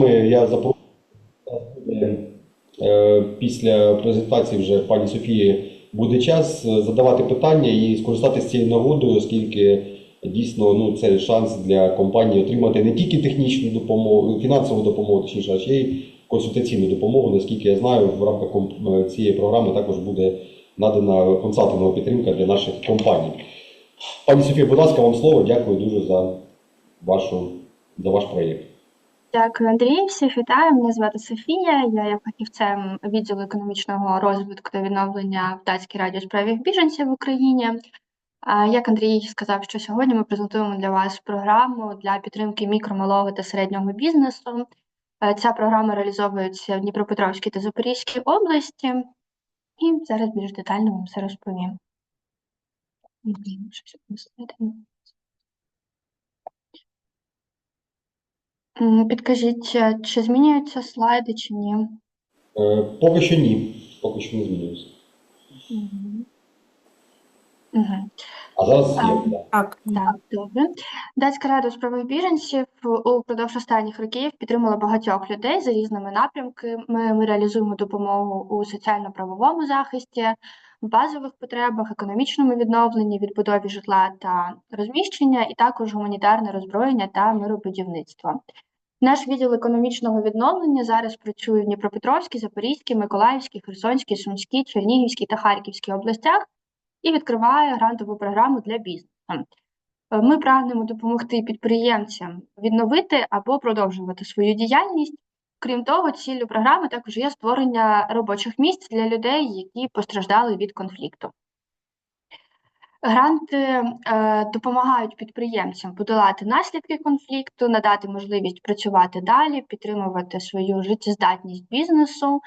вами я запрошую е, після презентації вже пані Софії буде час е, задавати питання і скористатися цією нагодою, оскільки дійсно ну, це шанс для компанії отримати не тільки технічну допомогу, фінансову допомогу, точніше, а ще й консультаційну допомогу. Наскільки я знаю, в рамках е, цієї програми також буде надана консалтингова підтримка для наших компаній. Пані Софія, будь ласка, вам слово. Дякую дуже за вашу за ваш проєкт. Дякую, Андрій. Всіх вітаю. Мене звати Софія. Я є фахівцем відділу економічного розвитку та відновлення в Датській раді у справі біженців в Україні. Як Андрій сказав, що сьогодні ми презентуємо для вас програму для підтримки мікро, малого та середнього бізнесу. Е, Ця програма реалізовується в Дніпропетровській та Запорізькій області, і зараз більш детально вам все розповім. Блін, щось не всередині. М, Підкажіть, е, чи змінюються слайди, чи ні? Е, Поки що ні. Поки що не змінюється. Мгм. Мгм. А зараз є. А. Так, Так, добре. Датська рада у справах біженців упродовж останніх років підтримала багатьох людей за різними напрямками. Ми реалізуємо допомогу у соціально-правовому захисті, в базових потребах, економічному відновленні, відбудові житла та розміщення, і також гуманітарне роззброєння та миробудівництво. Наш відділ економічного відновлення зараз працює в Дніпропетровській, Запорізькій, Миколаївській, Херсонській, Сумській, Чернігівській та Харківській областях і відкриває грантову програму для бізнесу. Е, Ми прагнемо допомогти підприємцям відновити або продовжувати свою діяльність. Крім того, ціллю програми також є створення робочих місць для людей, які постраждали від конфлікту. Гранти е, допомагають підприємцям подолати наслідки конфлікту, надати можливість працювати далі, підтримувати свою життєздатність бізнесу,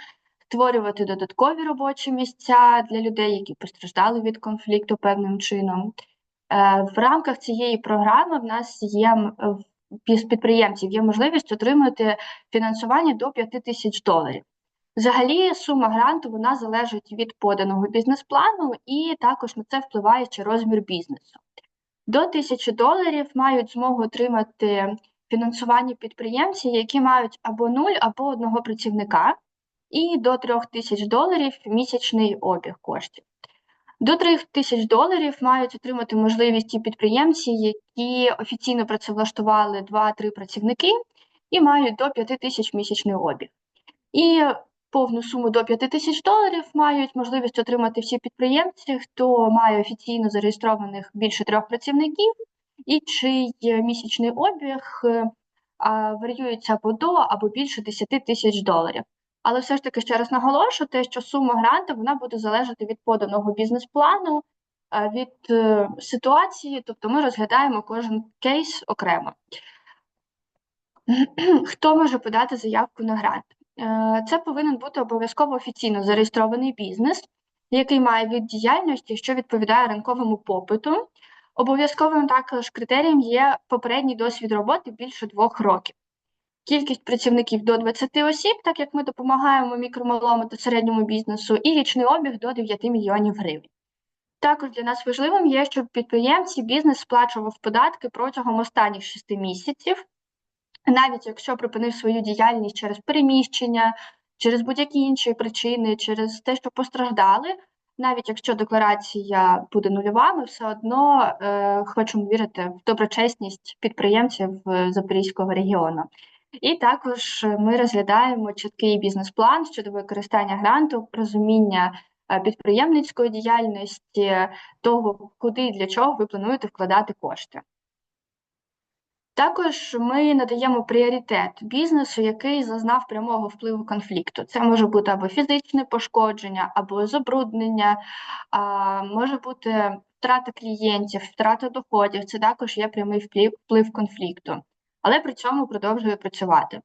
створювати додаткові робочі місця для людей, які постраждали від конфлікту певним чином. Е, В рамках цієї програми в нас є підприємців є можливість отримати фінансування до 5 тисяч доларів. Взагалі, сума гранту вона залежить від поданого бізнес-плану, і також на це впливає ще розмір бізнесу. До тисячі доларів мають змогу отримати фінансування підприємці, які мають або нуль, або одного працівника, і до трьох тисяч доларів місячний обіг коштів. До 3 тисяч доларів мають отримати можливість ті підприємці, які офіційно працевлаштували 2-3 працівники і мають до 5 тисяч місячний обіг. І повну суму до 5 тисяч доларів мають можливість отримати всі підприємці, хто має офіційно зареєстрованих більше трьох працівників, і чий місячний обіг е, а, варіюється або до, або більше 10 тисяч доларів. Але все ж таки ще раз наголошую, те, що сума гранту вона буде залежати від поданого бізнес-плану, е, від е, ситуації, тобто ми розглядаємо кожен кейс окремо. Хто може подати заявку на грант? Е, Це повинен бути обов'язково офіційно зареєстрований бізнес, який має від діяльності, що відповідає ринковому попиту. Обов'язковим також критерієм є попередній досвід роботи більше двох років. Кількість працівників до 20 осіб, так як ми допомагаємо мікромалому та середньому бізнесу, і річний обіг до 9 мільйонів гривень. Також для нас важливим є, щоб підприємці бізнес сплачував податки протягом останніх 6 місяців, навіть якщо припинив свою діяльність через переміщення, через будь-які інші причини, через те, що постраждали, навіть якщо декларація буде нульова, ми все одно е, хочемо вірити в доброчесність підприємців е, Запорізького регіону. І також ми розглядаємо чіткий бізнес-план щодо використання гранту, розуміння е, підприємницької діяльності, того, куди і для чого ви плануєте вкладати кошти. Також ми надаємо пріоритет бізнесу, який зазнав прямого впливу конфлікту. Це може бути або фізичне пошкодження, або забруднення, а, може бути втрата клієнтів, втрата доходів. Це також є прямий вплив, вплив конфлікту, але при цьому продовжує працювати.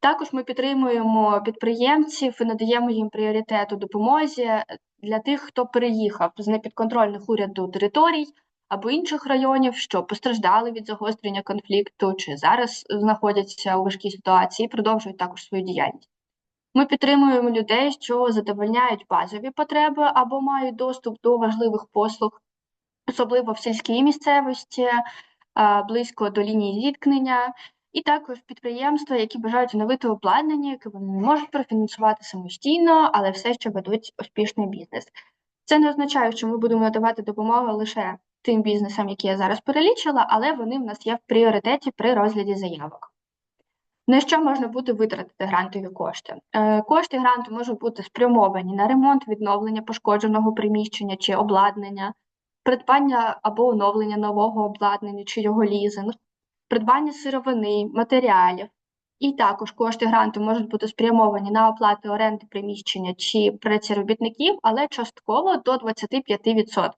Також ми підтримуємо підприємців і надаємо їм пріоритет у допомозі для тих, хто переїхав з непідконтрольних уряду територій або інших районів, що постраждали від загострення конфлікту, чи зараз знаходяться у важкій ситуації, продовжують також свою діяльність. Ми підтримуємо людей, що задовольняють базові потреби або мають доступ до важливих послуг, особливо в сільській місцевості, близько до лінії зіткнення. і також підприємства, які бажають оновити обладнання, яке вони не можуть профінансувати самостійно, але все ще ведуть успішний бізнес. Це не означає, що ми будемо надавати допомогу лише тим бізнесам, які я зараз перелічила, але вони в нас є в пріоритеті при розгляді заявок. На що можна буде витратити грантові кошти? Е, Кошти гранту можуть бути спрямовані на ремонт, відновлення пошкодженого приміщення чи обладнання, придбання або оновлення нового обладнання чи його лізинг, придбання сировини, матеріалів. І також кошти гранту можуть бути спрямовані на оплату оренди приміщення чи праці робітників, але частково до 25%.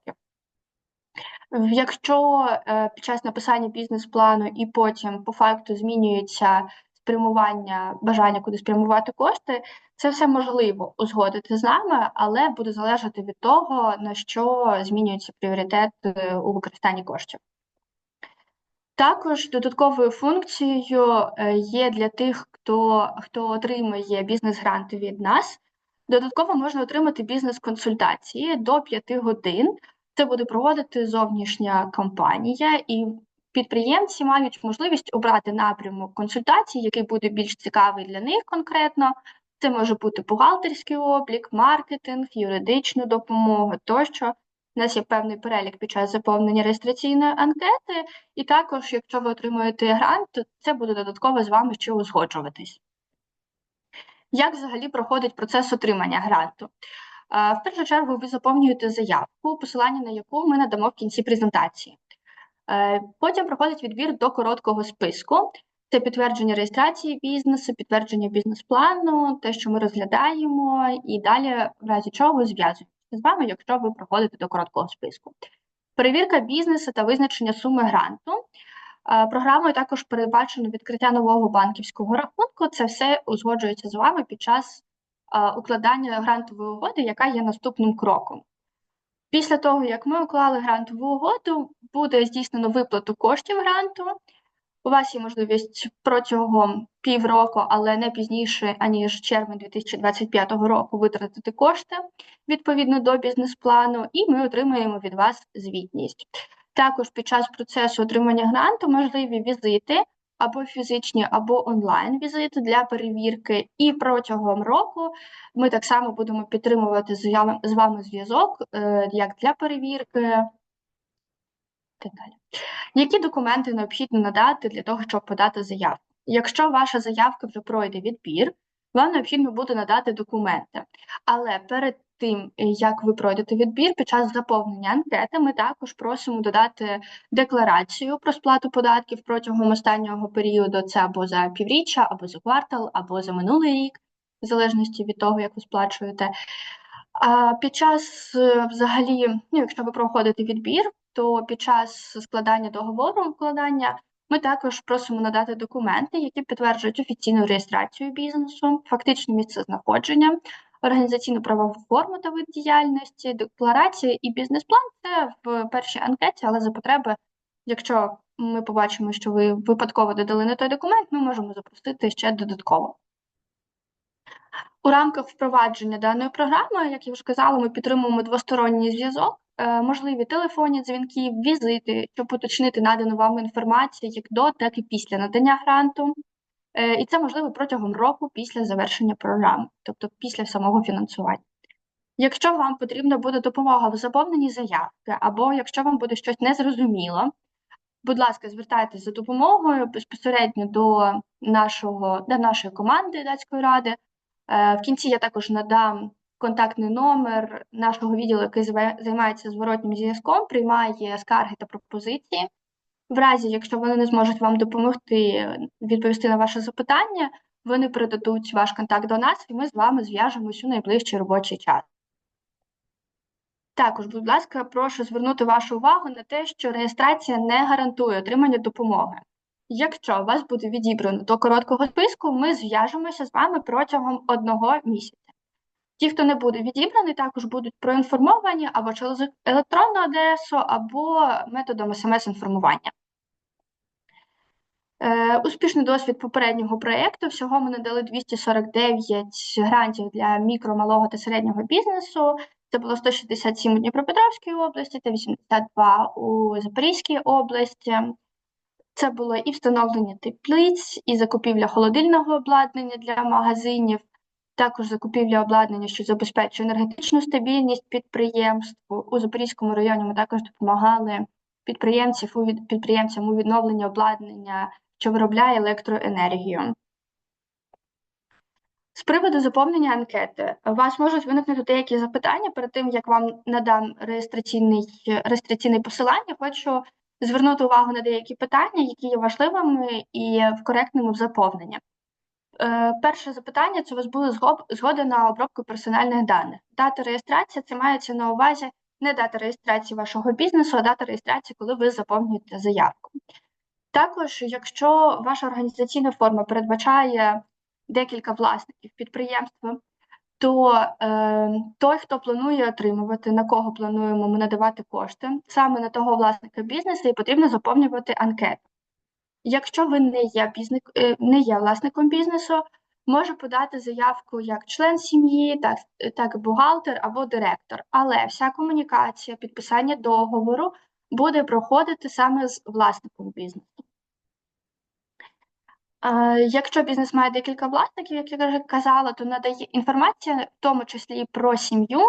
Якщо е, під час написання бізнес-плану і потім по факту змінюється спрямування, бажання куди спрямувати кошти, це все можливо узгодити з нами, але буде залежати від того, на що змінюється пріоритет у використанні коштів. Також додатковою функцією е, є для тих, хто, хто отримує бізнес-гранти від нас. Додатково можна отримати бізнес-консультації до 5 годин. Це буде проводити зовнішня компанія, і підприємці мають можливість обрати напрямок консультацій, який буде більш цікавий для них конкретно. Це може бути бухгалтерський облік, маркетинг, юридична допомога тощо. У нас є певний перелік під час заповнення реєстраційної анкети, і також, якщо ви отримуєте грант, то це буде додатково з вами ще узгоджуватись. Як взагалі проходить процес отримання гранту? В першу чергу ви заповнюєте заявку, посилання на яку ми надамо в кінці презентації. Е, Потім проходить відбір до короткого списку. Це підтвердження реєстрації бізнесу, підтвердження бізнес-плану, те, що ми розглядаємо, і далі, в разі чого, зв'язуємося з вами, якщо ви проходите до короткого списку. Перевірка бізнесу та визначення суми гранту. Е, Програмою також передбачено відкриття нового банківського рахунку. Це все узгоджується з вами під час укладання грантової угоди, яка є наступним кроком. Після того, як ми уклали грантову угоду, буде здійснено виплату коштів гранту. У вас є можливість протягом півроку, але не пізніше, аніж червень 2025 року, витратити кошти відповідно до бізнес-плану, і ми отримаємо від вас звітність. Також під час процесу отримання гранту можливі візити або фізичні, або онлайн візити для перевірки. І протягом року ми так само будемо підтримувати з вами- зв'язок е, як для перевірки. Так. Які документи необхідно надати для того, щоб подати заявку? Якщо ваша заявка вже пройде відбір, вам необхідно буде надати документи. Але перед тим, як ви пройдете відбір, під час заповнення анкети ми також просимо додати декларацію про сплату податків протягом останнього періоду. Це або за півріччя, або за квартал, або за минулий рік, в залежності від того, як ви сплачуєте. А під час е, взагалі, ну, якщо ви проходите відбір, то під час складання договору укладання ми також просимо надати документи, які підтверджують офіційну реєстрацію бізнесу, фактичне місце знаходження, організаційну правову форму та вид діяльності, декларація і бізнес-план це в першій анкеті, але за потреби, якщо ми побачимо, що ви випадково додали не той документ, ми можемо запросити ще додатково. У рамках впровадження даної програми, як я вже казала, ми підтримуємо двосторонній зв'язок, е, можливі телефонні дзвінки, візити, щоб уточнити надану вам інформацію як до, так і після надання гранту. Е, І це можливо протягом року після завершення програми, тобто після самого фінансування. Якщо вам потрібна буде допомога в заповненні заявки, або якщо вам буде щось незрозуміло, будь ласка, звертайтеся за допомогою безпосередньо до нашого, до нашої команди датської ради. Е, В кінці я також надам контактний номер нашого відділу, який займається зворотнім зв'язком, приймає скарги та пропозиції. В разі, якщо вони не зможуть вам допомогти відповісти на ваше запитання, вони передадуть ваш контакт до нас, і ми з вами зв'яжемось у найближчий робочий час. Також, будь ласка, прошу звернути вашу увагу на те, що реєстрація не гарантує отримання допомоги. Якщо вас буде відібрано до короткого списку, ми зв'яжемося з вами протягом одного місяця. Ті, хто не буде відібраний, також будуть проінформовані або через електронну адресу, або методом смс-інформування. Е, успішний досвід попереднього проєкту. Всього ми надали 249 грантів для мікро, малого та середнього бізнесу. Це було 167 у Дніпропетровській області та 82 у Запорізькій області. Це було і встановлення теплиць, і закупівля холодильного обладнання для магазинів, також закупівля обладнання, що забезпечує енергетичну стабільність підприємств. У Запорізькому районі ми також допомагали підприємців у від- підприємцям у відновленні обладнання, що виробляє електроенергію. З приводу заповнення анкети, у вас можуть виникнути деякі запитання перед тим, як вам надам реєстраційний, реєстраційне посилання. Хочу звернути увагу на деякі питання, які є важливими і в коректному заповненні. Е, перше запитання це у вас були згода на обробку персональних даних. Дата реєстрації це мається на увазі не дата реєстрації вашого бізнесу, а дата реєстрації, коли ви заповнюєте заявку. Також, якщо ваша організаційна форма передбачає декілька власників підприємства, то е, той, хто планує отримувати, на кого плануємо ми надавати кошти, саме на того власника бізнесу, і потрібно заповнювати анкету. Якщо ви не є, бізнес, е, не є власником бізнесу, може подати заявку як член сім'ї, так, так і бухгалтер або директор. Але вся комунікація, підписання договору буде проходити саме з власником бізнесу. Якщо бізнес має декілька власників, як я вже казала, то надає інформація, в тому числі про сім'ю,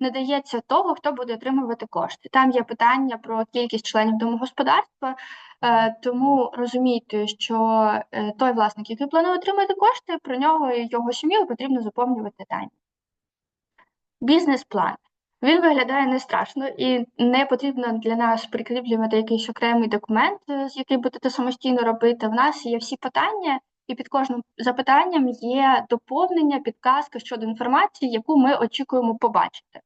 надається того, хто буде отримувати кошти. Там є питання про кількість членів домогосподарства, тому розумійте, що е, той власник, який планує отримати кошти, про нього і його сім'ю потрібно заповнювати дані. Бізнес-план. Він виглядає не страшно і не потрібно для нас прикріплювати якийсь окремий документ, е, з який будете самостійно робити. В нас є всі питання, і під кожним запитанням є доповнення, підказка щодо інформації, яку ми очікуємо побачити.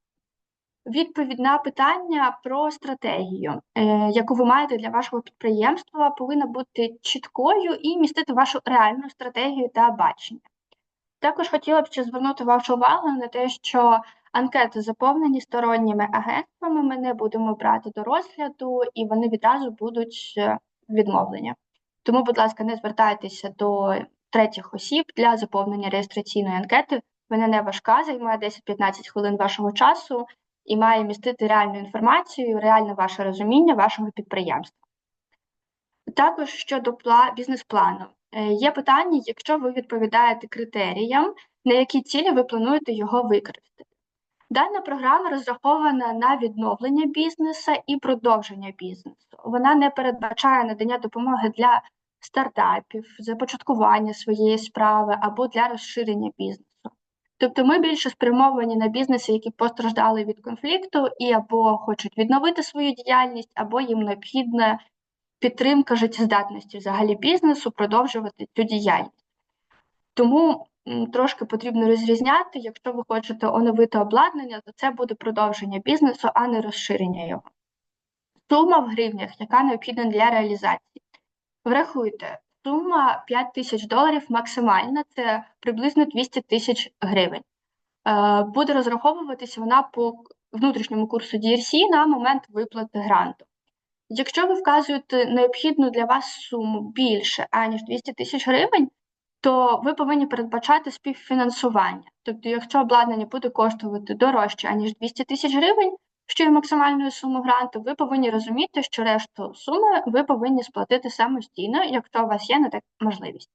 Відповідь на питання про стратегію, е, яку ви маєте для вашого підприємства, повинна бути чіткою і містити вашу реальну стратегію та бачення. Також хотіла б ще звернути вашу увагу на те, що анкети заповнені сторонніми агентствами, ми не будемо брати до розгляду, і вони відразу будуть е, відмовлені. Тому, будь ласка, не звертайтеся до третіх осіб для заповнення реєстраційної анкети. Вона не важка, займає 10-15 хвилин вашого часу і має містити реальну інформацію, реальне ваше розуміння вашого підприємства. Також щодо бізнес-плану. Е, Є питання, якщо ви відповідаєте критеріям, на які цілі ви плануєте його використати. Дана програма розрахована на відновлення бізнесу і продовження бізнесу. Вона не передбачає надання допомоги для стартапів, започаткування своєї справи або для розширення бізнесу. Тобто ми більше спрямовані на бізнеси, які постраждали від конфлікту і або хочуть відновити свою діяльність, або їм необхідна підтримка життєздатності взагалі бізнесу, продовжувати цю діяльність. Тому трошки потрібно розрізняти, якщо ви хочете оновити обладнання, то це буде продовження бізнесу, а не розширення його. Сума в гривнях, яка необхідна для реалізації. Врахуйте, сума 5 тисяч доларів максимальна, це приблизно 200 тисяч гривень. Е, Буде розраховуватися вона по внутрішньому курсу DRC на момент виплати гранту. Якщо ви вказуєте необхідну для вас суму більше, аніж 200 тисяч гривень, то ви повинні передбачати співфінансування. Тобто, якщо обладнання буде коштувати дорожче, аніж 200 тисяч гривень, що є максимальною сумою гранту, ви повинні розуміти, що решту суми ви повинні сплатити самостійно, якщо у вас є на так можливість.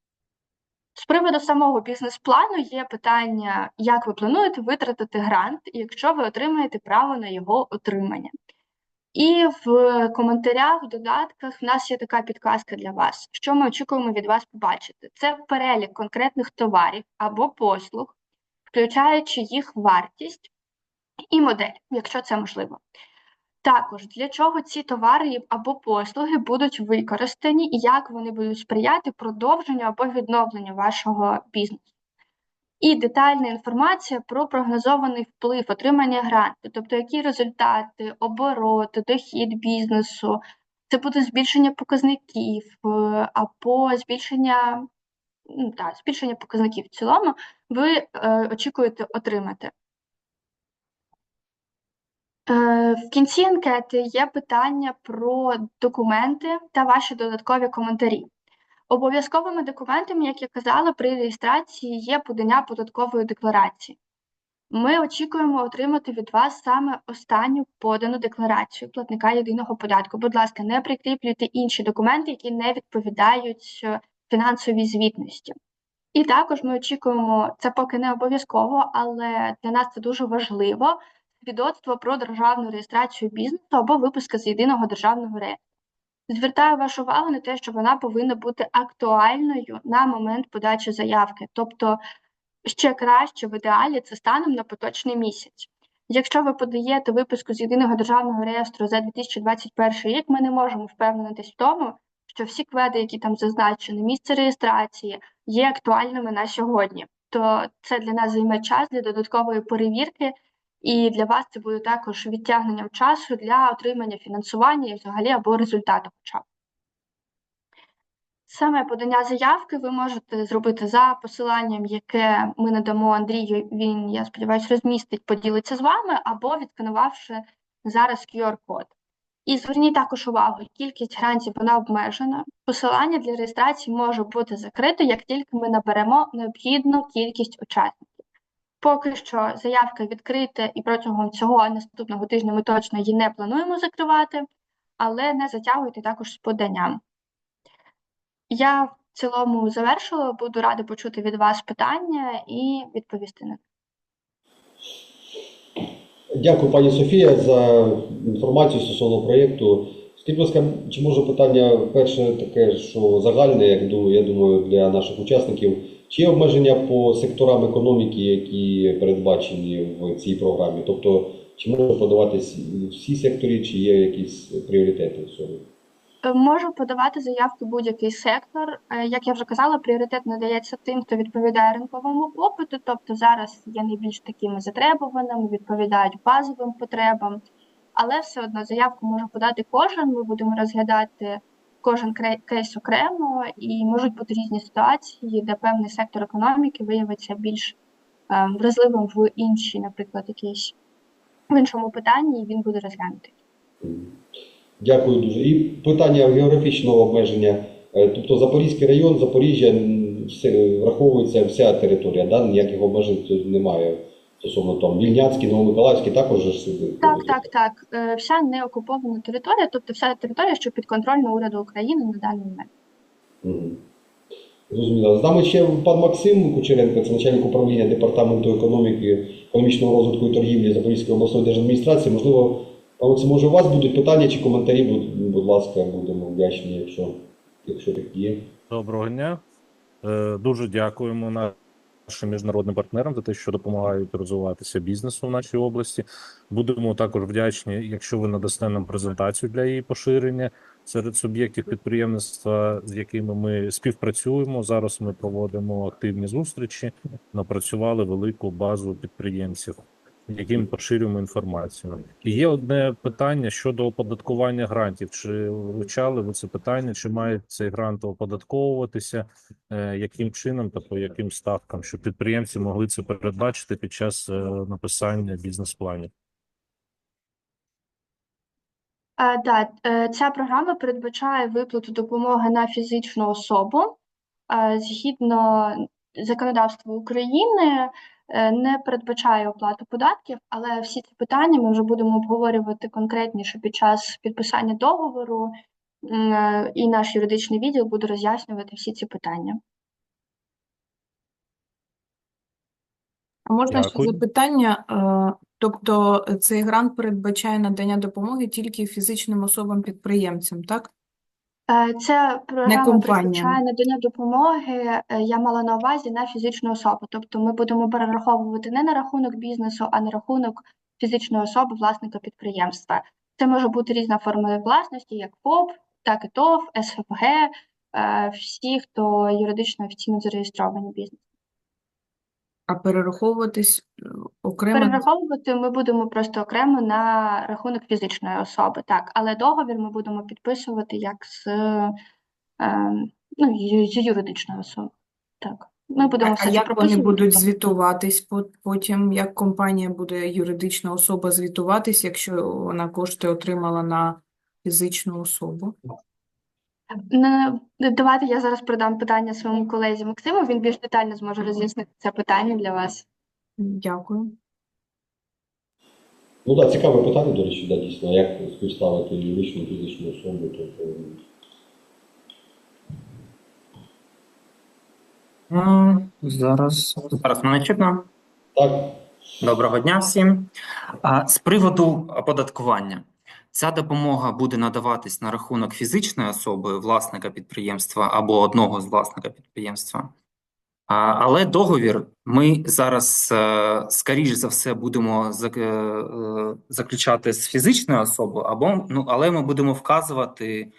З приводу самого бізнес-плану є питання, як ви плануєте витратити грант, якщо ви отримаєте право на його отримання. І в коментарях, в додатках в нас є така підказка для вас, що ми очікуємо від вас побачити. Це перелік конкретних товарів або послуг, включаючи їх вартість і модель, якщо це можливо. Також для чого ці товари або послуги будуть використані і як вони будуть сприяти продовженню або відновленню вашого бізнесу. І детальна інформація про прогнозований вплив отримання гранту, тобто які результати, обороти, дохід бізнесу, це буде збільшення показників е, або збільшення, ну, так, збільшення показників в цілому, ви е, очікуєте отримати. Е, В кінці анкети є питання про документи та ваші додаткові коментарі. Обов'язковими документами, як я казала, при реєстрації є подання податкової декларації. Ми очікуємо отримати від вас саме останню подану декларацію платника єдиного податку. Будь ласка, не прикріплюйте інші документи, які не відповідають е, фінансовій звітності. І також ми очікуємо, це поки не обов'язково, але для нас це дуже важливо. Свідоцтво про державну реєстрацію бізнесу або виписка з єдиного державного реєстру. Звертаю вашу увагу на те, що вона повинна бути актуальною на момент подачі заявки, тобто ще краще в ідеалі це станом на поточний місяць. Якщо ви подаєте виписку з єдиного державного реєстру за 2021 рік, ми не можемо впевнитись в тому, що всі кведи, які там зазначені, місце реєстрації, є актуальними на сьогодні. То це для нас займе час для додаткової перевірки, і для вас це буде також відтягненням часу для отримання фінансування і взагалі або результату хоча б. Саме подання заявки ви можете зробити за посиланням, яке ми надамо Андрію. Він, я сподіваюся, розмістить, поділиться з вами, або відсканувавши зараз QR-код. І зверніть також увагу, кількість грантів вона обмежена. Посилання для реєстрації може бути закрите, як тільки ми наберемо необхідну кількість учасників. Поки що заявка відкрита, і протягом цього наступного тижня ми точно її не плануємо закривати, але не затягуйте також з поданням. Я в цілому завершила. Буду рада почути від вас питання і відповісти на них. Дякую, пані Софія, за інформацію стосовно проєкту. Будь ласка, чи може питання перше таке, що загальне, як я думаю, для наших учасників, чи обмеження по секторам економіки, які передбачені в цій програмі? Тобто, чи може подаватись всі секторі, чи є якісь пріоритети в цьому? Е, Можу подавати заявки будь-який сектор. Е, Як я вже казала, пріоритет надається тим, хто відповідає ринковому попиту, тобто зараз є найбільш такими затребуваними, відповідають базовим потребам, але все одно заявку може подати кожен. Ми будемо розглядати кожен кейс окремо, і можуть бути різні ситуації, де певний сектор економіки виявиться більш е, вразливим в іншій, наприклад, якійсь в іншому питанні, і він буде розглянутий. Дякую дуже. І питання географічного обмеження. Е, Тобто Запорізький район, Запоріжжя, все, враховується вся територія, да? ніяких обмежень тут немає. Стосовно там Вільнянський, Новомиколаївський також же ж сюди. Так, так, так. Е, Вся неокупована територія, тобто вся територія, що підконтрольна уряду України на даний момент. Мгм. Зрозуміло. З нами ще пан Максим Кучеренко, це начальник управління департаменту економіки, економічного розвитку і торгівлі Запорізької обласної держадміністрації. Можливо, пан Максим, може у вас будуть питання чи коментарі, будь, будь ласка, будемо вдячні, якщо, якщо такі є. Доброго дня. Е, Дуже дякуємо нашим міжнародним партнерам за те, що допомагають розвиватися бізнесу в нашій області. Будемо також вдячні, якщо ви надасте нам презентацію для її поширення серед суб'єктів підприємництва, з якими ми співпрацюємо. Зараз ми проводимо активні зустрічі, напрацювали велику базу підприємців, яким поширюємо інформацію. І є одне питання щодо оподаткування грантів. Чи вивчали ви це питання? Чи має цей грант оподатковуватися? Е, Яким чином та по яким ставкам, щоб підприємці могли це передбачити під час е, написання бізнес-планів? Е, да, ця програма передбачає виплату допомоги на фізичну особу. Згідно законодавства України, не передбачає оплату податків, але всі ці питання ми вже будемо обговорювати конкретніше під час підписання договору, е, і наш юридичний відділ буде роз'яснювати всі ці питання. А можна ще запитання? Е, Тобто цей грант передбачає надання допомоги тільки фізичним особам-підприємцям, так? Е, Ця програма передбачає надання допомоги, е, я мала на увазі на фізичну особу. Тобто ми будемо перераховувати не на рахунок бізнесу, а на рахунок фізичної особи, власника підприємства. Це може бути різна форма власності, як ФОП, так і ТОВ, СФГ, е, всі, хто юридично офіційно зареєстровані бізнес. А перераховуватись е, окремо Перераховувати ми будемо просто окремо на рахунок фізичної особи, так, але договір ми будемо підписувати як з, е, ну, ю- з юридичною особою. Так, ми будемо А все це як вони прописувати. будуть звітуватись по- потім? Як компанія буде юридична особа звітуватись, якщо вона кошти отримала на фізичну особу? Не- Давайте я зараз передам питання своєму колезі Максиму, він більш детально зможе роз'яснити це питання для вас. Дякую. Ну так, цікаве питання, до речі, да, дійсно, як співставити юридичну і фізичну особу. Тобто, Зараз, зараз мене чутно. так, Доброго дня всім. А, З приводу оподаткування. Ця допомога буде надаватись на рахунок фізичної особи, власника підприємства або одного з власника підприємства. Але договір ми зараз, е, скоріш за все, будемо е, заключати з фізичною особою, або, ну, але ми будемо вказувати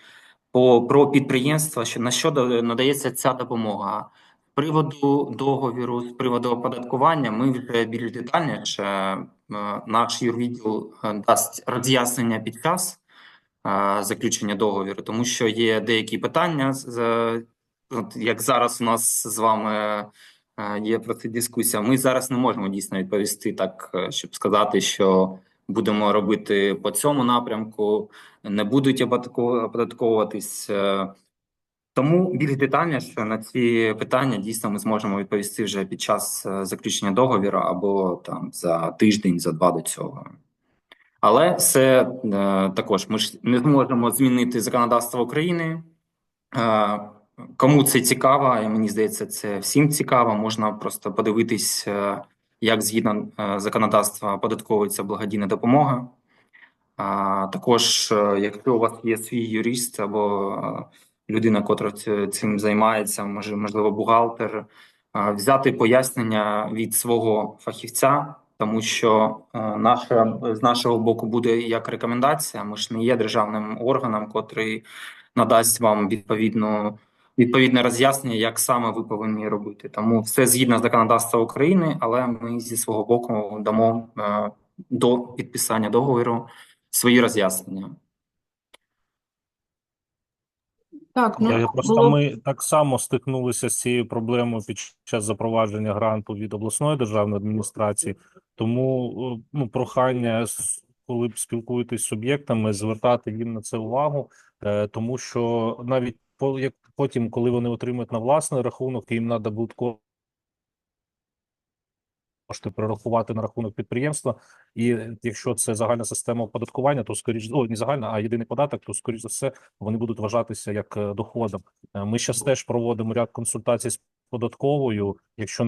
по, про підприємства, що на що надається ця допомога. З приводу договіру, з приводу оподаткування, ми вже більш детальніше, наш юрвідділ е, дасть роз'яснення під час е, заключення договіру, тому що є деякі питання, е, як зараз у нас з вами е, є про це дискусія. Ми зараз не можемо дійсно відповісти так, е, щоб сказати, що будемо робити по цьому напрямку, не будуть оподатковуватись. Тому більш детальніше на ці питання дійсно ми зможемо відповісти вже під час е, заключення договіру або там за тиждень, за два до цього. Але це е, також ми ж не зможемо змінити законодавство України. Е, кому це цікаво, і мені здається, це всім цікаво. Можна просто подивитись, е, як згідно е, законодавства оподатковується благодійна допомога. А також, якщо у вас є свій юрист або людина, котра цим займається, може, можливо, бухгалтер, взяти пояснення від свого фахівця, тому що е, наша, з нашого боку буде як рекомендація. Ми ж не є державним органом, котрий надасть вам відповідну. Відповідне роз'яснення, як саме ви повинні робити. Тому все згідно з законодавства України, але ми зі свого боку дамо е, до підписання договору свої роз'яснення. Так, ну, Я просто було ми так само стикнулися з цією проблемою під час запровадження гранту від обласної державної адміністрації. Тому е, ну, прохання, коли б спілкуєтесь з суб'єктами, звертати їм на це увагу, е, тому що навіть по як потім, коли вони отримують на власний рахунок, їм треба буде кошти перерахувати на рахунок підприємства. І якщо це загальна система оподаткування, то скоріш о, не загальна, а єдиний податок, то скоріш за все вони будуть вважатися як е, доходом. Е, Ми зараз теж проводимо ряд консультацій з податковою. Якщо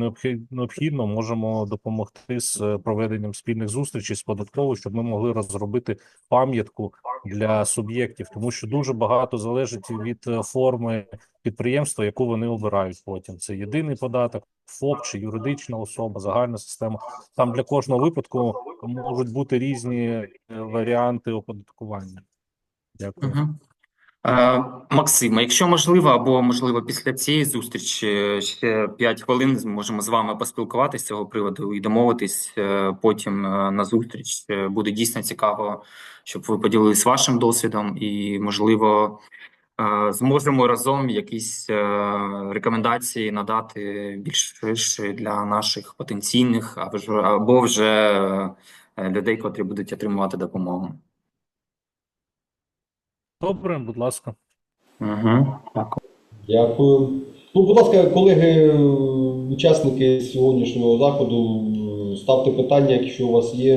необхідно, можемо допомогти з е, проведенням спільних зустрічей з податковою, щоб ми могли розробити пам'ятку для суб'єктів, тому що дуже багато залежить від е, форми підприємства, яку вони обирають потім. Це єдиний податок, ФОП чи юридична особа, загальна система. Там для кожного випадку можуть бути різні е, варіанти оподаткування. Дякую. Е, Максиме, якщо можливо, або можливо після цієї зустрічі ще 5 хвилин зможемо з вами поспілкуватися з цього приводу і домовитись е, потім е, на зустріч. Е, Буде дійсно цікаво, щоб ви поділились вашим досвідом і, можливо, е, зможемо разом якісь е, рекомендації надати більш ширші для наших потенційних або вже, е, людей, котрі будуть отримувати допомогу. Добре, будь ласка. Угу. Так. Дякую. Ну, будь ласка, колеги, учасники сьогоднішнього заходу, ставте питання, якщо у вас є.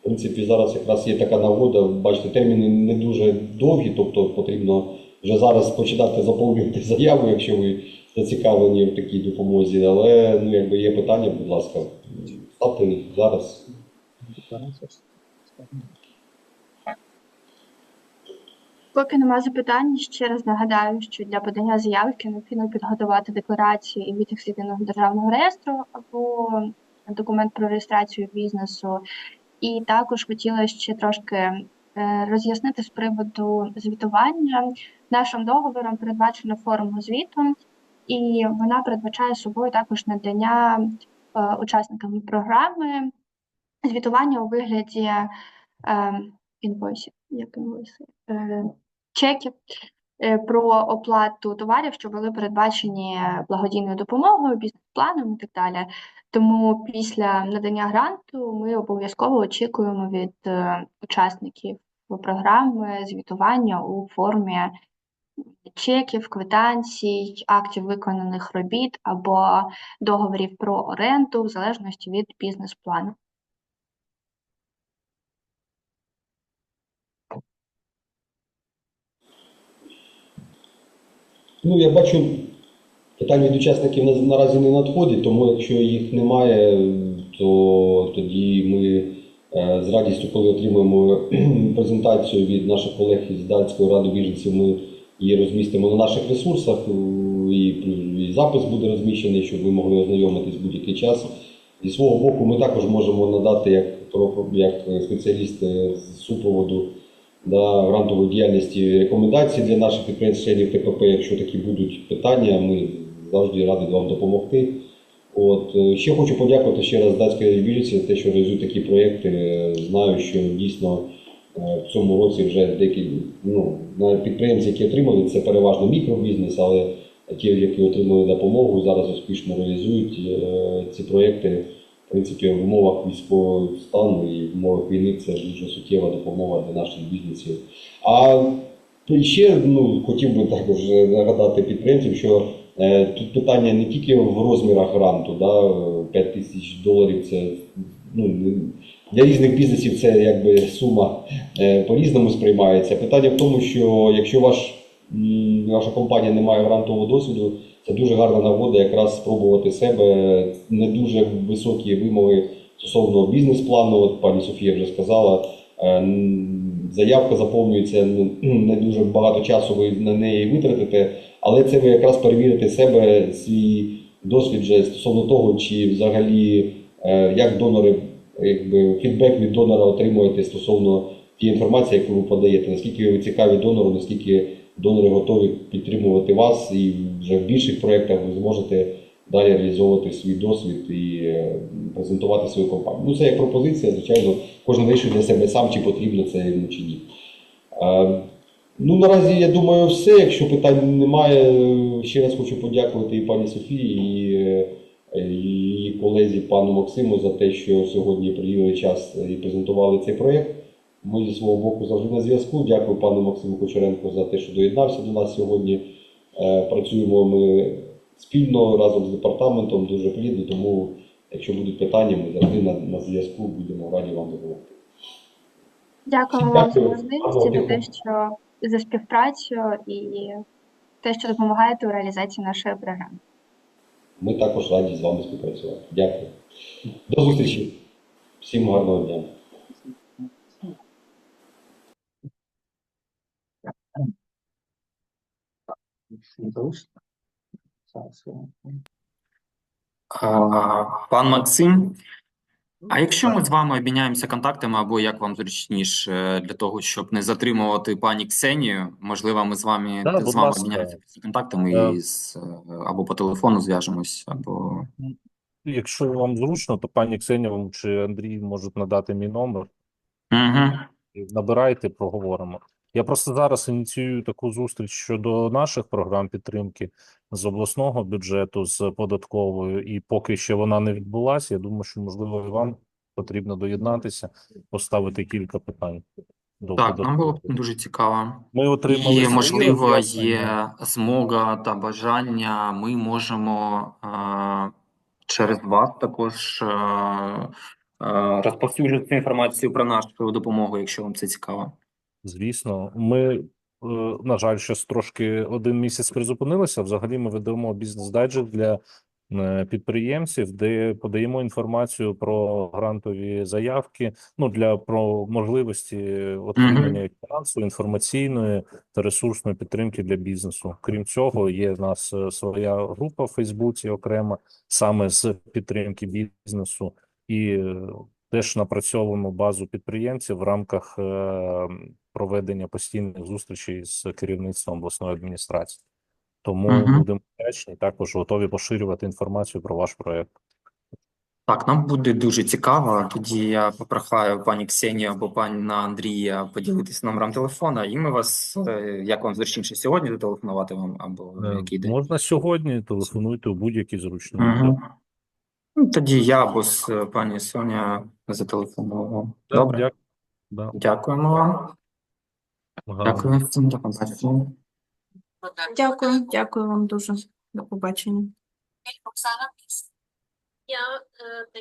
В принципі, зараз якраз є така нагода. Бачите, терміни не дуже довгі, тобто потрібно вже зараз починати заповнювати заяву, якщо ви зацікавлені в такій допомозі. Але ну, якби є питання, будь ласка, ставте їх зараз. Поки нема запитань, ще раз нагадаю, що для подання заявки необхідно підготувати декларацію і витяг єдиного державного реєстру або документ про реєстрацію бізнесу. І також хотіла ще трошки е, роз'яснити з приводу звітування. Нашим договором передбачена форма звіту, і вона передбачає собою також надання е, учасникам програми звітування у вигляді е, інвойсів, як інвойси, чеків е, про оплату товарів, що були передбачені благодійною допомогою, бізнес-планом і так далі. Тому після надання гранту ми обов'язково очікуємо від е, учасників програми звітування у формі чеків, квитанцій, актів виконаних робіт або договорів про оренду в залежності від бізнес-плану. Ну, я бачу, питань від учасників на- наразі не надходить, тому якщо їх немає, то тоді ми е, з радістю, коли отримаємо презентацію від наших колег із Датської ради біженців, ми її розмістимо на наших ресурсах, е, і, і запис буде розміщений, щоб ви могли ознайомитись будь-який час. Зі свого боку, ми також можемо надати як, як спеціалісти з супроводу да, грантової діяльності рекомендації для наших підприємств-членів ТПП, якщо такі будуть питання, ми завжди раді вам допомогти. От, е, ще хочу подякувати ще раз датській біженці за те, що реалізують такі проєкти. Е, Знаю, що дійсно е, в цьому році вже деякі ну, на підприємці, які отримали, це переважно мікробізнес, але ті, які отримали допомогу, зараз успішно реалізують ці проєкти. Принципі, в умовах військового стану і в умовах війни це дуже суттєва допомога для наших бізнесів. А ще ну, хотів би також нагадати підприємцям, що е, тут питання не тільки в розмірах гранту, да, 5 тисяч доларів це ну, для різних бізнесів це якби сума е, по-різному сприймається. Питання в тому, що якщо ваш, м, ваша компанія не має грантового досвіду, це дуже гарна нагода якраз спробувати себе, не дуже високі вимоги стосовно бізнес-плану. От пані Софія вже сказала, е, заявка заповнюється, ну, не дуже багато часу ви на неї витратите, але це ви якраз перевірите себе, свій досвід вже стосовно того, чи взагалі е, як донори, якби фідбек від донора отримуєте стосовно тієї інформації, яку ви подаєте, наскільки ви цікаві донору, наскільки донори готові підтримувати вас, і вже в більших проєктах ви зможете далі реалізовувати свій досвід і е, презентувати свою компанію. Ну, це як пропозиція, звичайно, кожен вирішує для себе сам, чи потрібно це йому чи ні. Е, Ну, наразі я думаю, все. Якщо питань немає, ще раз хочу подякувати і пані Софії, і, е, її колезі пану Максиму за те, що сьогодні приділили час і презентували цей проєкт. Ми зі свого боку завжди на зв'язку. Дякую пану Максиму Кучеренко за те, що доєднався до нас сьогодні. Е, Працюємо ми спільно разом з департаментом, дуже плідно, тому якщо будуть питання, ми завжди на, на зв'язку будемо раді вам допомогти. Дякуємо вам за можливість і за те, що за співпрацю і те, що допомагаєте у реалізації нашої програми. Ми також раді з вами співпрацювати. Дякую. До зустрічі. Всім гарного дня. А, Пан Максим, а якщо ми з вами обміняємося контактами, або як вам зручніше для того, щоб не затримувати пані Ксенію, можливо, ми з вами Да, з вами обміняємося контактами Е. і з, е, або по телефону зв'яжемось, або Якщо вам зручно, то пані Ксенія вам чи Андрій можуть надати мій номер. угу. Набирайте, проговоримо. Я просто зараз ініціюю таку зустріч щодо наших програм підтримки з обласного бюджету, з податковою, і поки ще вона не відбулася, я думаю, що можливо і вам потрібно доєднатися, поставити кілька питань до Так, нам було б дуже цікаво. Ми отримали І, можливо, є змога та бажання. Ми можемо е, через вас також е, е, розповсюджувати цю інформацію про нашу допомогу, якщо вам це цікаво. Звісно, ми, е, на жаль, щось трошки один місяць призупинилися. Взагалі, ми ведемо бізнес-дайджест для е, підприємців, де подаємо інформацію про грантові заявки, ну для про можливості отримання фінансової, інформаційної та ресурсної підтримки для бізнесу. Крім цього, є в нас е, своя група в Фейсбуці окрема саме з підтримки бізнесу і теж напрацьовуємо базу підприємців в рамках е, проведення постійних зустрічей з керівництвом обласної адміністрації. Тому Мгм. будемо вдячні, також готові поширювати інформацію про ваш проект. Так, нам буде дуже цікаво. Тоді я попрохаю пані Ксенію або пана Андрія поділитися номером телефона, і ми вас, е, як вам зручніше сьогодні зателефонувати вам, або Е, який день. Можна сьогодні, телефонуйте у будь-який зручний день. Ну, тоді я або з е, пані Соня зателефонував. Да, Добре, дя- Да, дякуємо вам. гарно. Дякую всім, до побачення. Дякую, дякую вам дуже. До побачення. Оксана, я е,